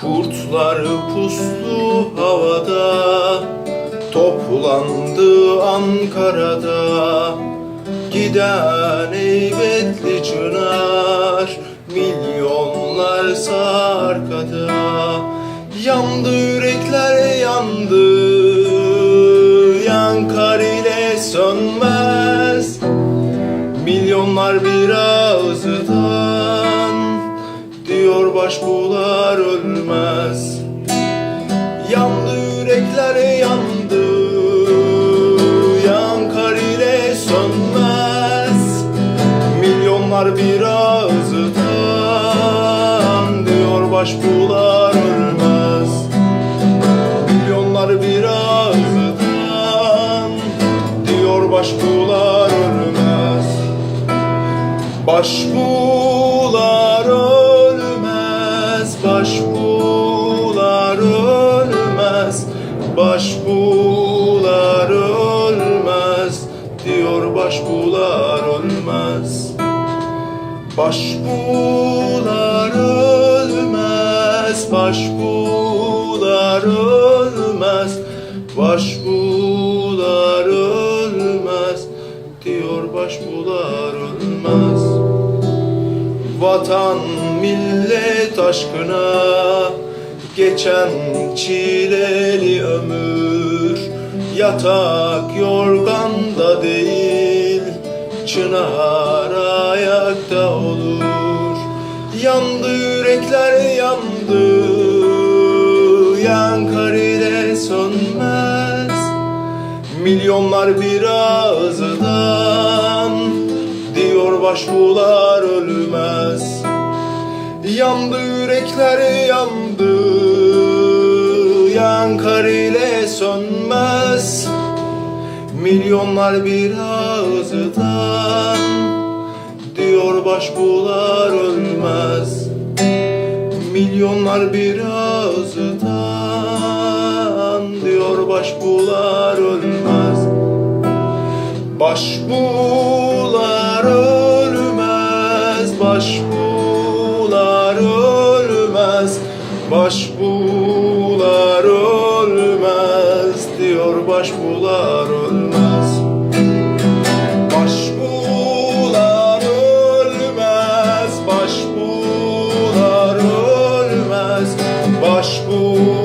Kurtlar puslu havada Toplandı Ankara'da. Giden heybetli çınar Milyonlar arkada Yandı yürekler yandı Yankar ile sönmez. Milyonlar bir ağızdan Diyor başbuğlar ölmez. Yandı yürekler yandı. Yankar ile sönmez. Milyonlar bir ağızdan Diyor başbuğlar ölmez. Milyonlar bir ağızdan Diyor başbuğlar ölmez. Başbuğlar ölmez Başbuğlar ölmez Başbuğlar ölmez Diyor başbuğlar ölmez. Başbuğlar ölmez Başbuğlar ölmez Başbuğlar ölmez Diyor başbuğlar ölmez Vatan millet aşkına Geçen çileli ömür Yatak yorganda değil Çınar ayakta olur. Yandı yürekler yandı Yankar ile sönmez. Milyonlar bir ağızdan Diyor başbuğlar ölmez. Yandı yürekler yandı. Yankar ile sönmez. Milyonlar bir ağızdan Diyor başbuğlar ölmez. Milyonlar bir ağızdan Diyor başbuğlar ölmez. Başbuğlar Başbuğlar ölmez diyor başbuğlar ölmez. Başbuğlar ölmez başbuğlar ölmez. Başbuğlar